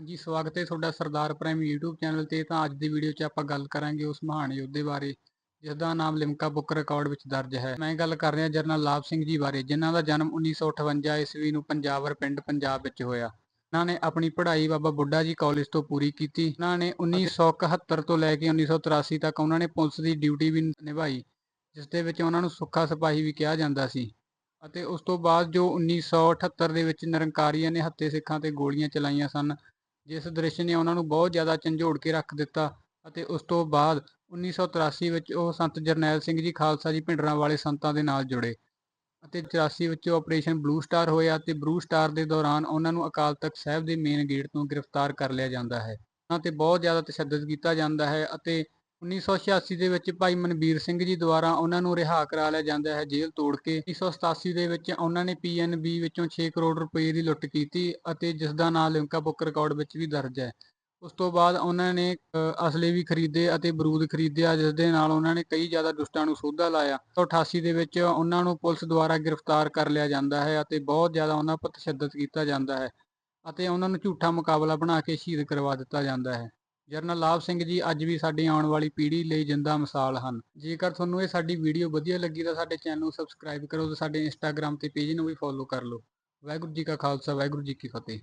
ਹਾਂਜੀ, ਸਵਾਗਤ ਹੈ ਤੁਹਾਡਾ ਸਰਦਾਰ ਪ੍ਰਾਈਮ YouTube ਚੈਨਲ ਤੇ। ਤਾਂ ਅੱਜ ਦੀ ਵੀਡੀਓ 'ਚ ਆਪਾਂ ਗੱਲ ਕਰਾਂਗੇ ਉਸ ਮਹਾਨ ਯੋਧੇ ਬਾਰੇ ਜਿਸ ਦਾ ਨਾਮ ਲਿਮਕਾ ਬੁੱਕ ਰਿਕਾਰਡ ਵਿੱਚ ਦਰਜ ਹੈ। ਮੈਂ ਗੱਲ ਕਰ ਰਿਹਾ ਜਰਨਲ ਲਾਭ ਸਿੰਘ ਜੀ ਬਾਰੇ, ਜਿਨ੍ਹਾਂ ਦਾ ਜਨਮ 1958 ਈਸਵੀ ਨੂੰ ਪੰਜਾਬਰ ਪਿੰਡ ਪੰਜਾਬ ਵਿੱਚ ਹੋਇਆ। ਇਹਨਾਂ ਨੇ ਆਪਣੀ ਪੜ੍ਹਾਈ ਬਾਬਾ ਬੁੱਢਾ ਜੀ ਕਾਲਜ ਤੋਂ ਪੂਰੀ ਕੀਤੀ। ਇਹਨਾਂ ਨੇ 1971 ਤੋਂ ਲੈ ਕੇ 1983 ਤੱਕ ਉਹਨਾਂ ਨੇ ਪੁਲਿਸ ਦੀ ਡਿਊਟੀ ਵੀ ਨਿਭਾਈ ਜਿਸ ਦੇ ਵਿੱਚ ਉਹਨਾਂ ਨੂੰ ਸੁੱਖਾ ਸਿਪਾਹੀ ਵੀ ਕਿਹਾ ਜਾਂਦਾ ਸੀ। ਅਤੇ ਉਸ ਤੋਂ ਬਾਅਦ ਜੋ 1978 ਦੇ ਵਿੱਚ ਨਿਰੰਕਾਰੀਆਂ ਨੇ ਹੱਤੇ ਸਿੱਖਾਂ ਤੇ ਗੋਲੀਆਂ ਚਲਾਈਆਂ ਸਨ ਜਿਸ ਦ੍ਰਿਸ਼ ਨੇ ਉਹਨਾਂ ਨੂੰ ਬਹੁਤ ਜ਼ਿਆਦਾ ਝੰਜੋੜ ਕੇ ਰੱਖ ਦਿੱਤਾ ਅਤੇ ਉਸ ਤੋਂ ਬਾਅਦ 1983 ਵਿੱਚ ਉਹ ਸੰਤ ਜਰਨੈਲ ਸਿੰਘ ਜੀ ਖਾਲਸਾ ਜੀ ਭਿੰਡਰਾਂ ਵਾਲੇ ਸੰਤਾਂ ਦੇ ਨਾਲ ਜੁੜੇ ਅਤੇ 84 ਵਿੱਚ ਆਪਰੇਸ਼ਨ ਬਲੂ ਸਟਾਰ ਹੋਇਆ ਤੇ ਬਲੂ ਸਟਾਰ ਦੇ ਦੌਰਾਨ ਉਹਨਾਂ ਨੂੰ ਅਕਾਲ ਤਖਤ ਸਾਹਿਬ ਦੇ ਮੇਨ ਗੇਟ ਤੋਂ ਗ੍ਰਿਫਤਾਰ ਕਰ ਲਿਆ ਜਾਂਦਾ ਹੈ। ਉਹਨਾਂ ਤੇ ਬਹੁਤ ਜ਼ਿਆਦਾ ਤਸ਼ੱਦਦ ਕੀਤਾ ਜਾਂਦਾ ਹੈ ਅਤੇ 1986 ਦੇ ਵਿੱਚ ਭਾਈ ਮਨਵੀਰ ਸਿੰਘ ਜੀ ਦੁਆਰਾ ਉਹਨਾਂ ਨੂੰ ਰਿਹਾ ਕਰਾ ਲਿਆ ਜਾਂਦਾ ਹੈ ਜੇਲ੍ਹ ਤੋੜ ਕੇ। 1987 ਦੇ ਵਿੱਚ ਉਹਨਾਂ ਨੇ ਪੀਐਨਬੀ ਵਿੱਚੋਂ 6 ਕਰੋੜ ਰੁਪਏ ਦੀ ਲੁੱਟ ਕੀਤੀ ਅਤੇ ਜਿਸ ਦਾ ਨਾਮ ਲਿਮਕਾ ਬੁੱਕ ਰਿਕਾਰਡ ਵਿੱਚ ਵੀ ਦਰਜ ਹੈ। ਉਸ ਤੋਂ ਬਾਅਦ ਉਹਨਾਂ ਨੇ ਅਸਲੇ ਵੀ ਖਰੀਦੇ ਅਤੇ ਬਰੂਦ ਖਰੀਦਿਆ, ਜਿਸ ਦੇ ਨਾਲ ਉਹਨਾਂ ਨੇ ਕਈ ਜ਼ਿਆਦਾ ਦੁਸ਼ਟਾਂ ਨੂੰ ਸੋਧਾ ਲਾਇਆ। 1988 ਦੇ ਵਿੱਚ ਉਹਨਾਂ ਨੂੰ ਪੁਲਿਸ ਦੁਆਰਾ ਗ੍ਰਿਫਤਾਰ ਕਰ ਲਿਆ ਜਾਂਦਾ ਹੈ ਅਤੇ ਬਹੁਤ ਜ਼ਿਆਦਾ ਉਹਨਾਂ ਪਰ ਤਸ਼ੱਦਦ ਕੀਤਾ ਜਾਂਦਾ ਹੈ ਅਤੇ ਉਹਨਾਂ ਨੂੰ ਝੂਠਾ ਮੁਕਾਬਲਾ ਬਣਾ ਕੇ ਸ਼ਹੀਦ ਕਰਵਾ ਦਿੱਤਾ ਜਾਂਦਾ ਹੈ। ਜਰਨਲ ਲਾਭ ਸਿੰਘ ਜੀ, ਅੱਜ ਵੀ ਸਾਡੀ ਆਉਣ ਵਾਲੀ ਪੀੜ੍ਹੀ ਲਈ ਜਿੰਦਾ ਮਿਸਾਲ ਹਨ। ਜੇਕਰ ਤੁਹਾਨੂੰ ਇਹ ਸਾਡੀ ਵੀਡੀਓ ਵਧੀਆ ਲੱਗੀ ਤਾਂ ਸਾਡੇ ਚੈਨਲ ਨੂੰ ਸਬਸਕ੍ਰਾਈਬ ਕਰੋ ਤੇ ਸਾਡੇ ਇੰਸਟਾਗ੍ਰam ਤੇ ਪੇਜ ਨੂੰ ਵੀ ਫੋਲੋ ਕਰ ਲਓ। ਵਾਹਿਗੁਰੂ ਜੀ ਕਾ ਖਾਲਸਾ, ਵਾਹਿਗੁਰੂ ਜੀ ਕੀ ਫਤਿਹ।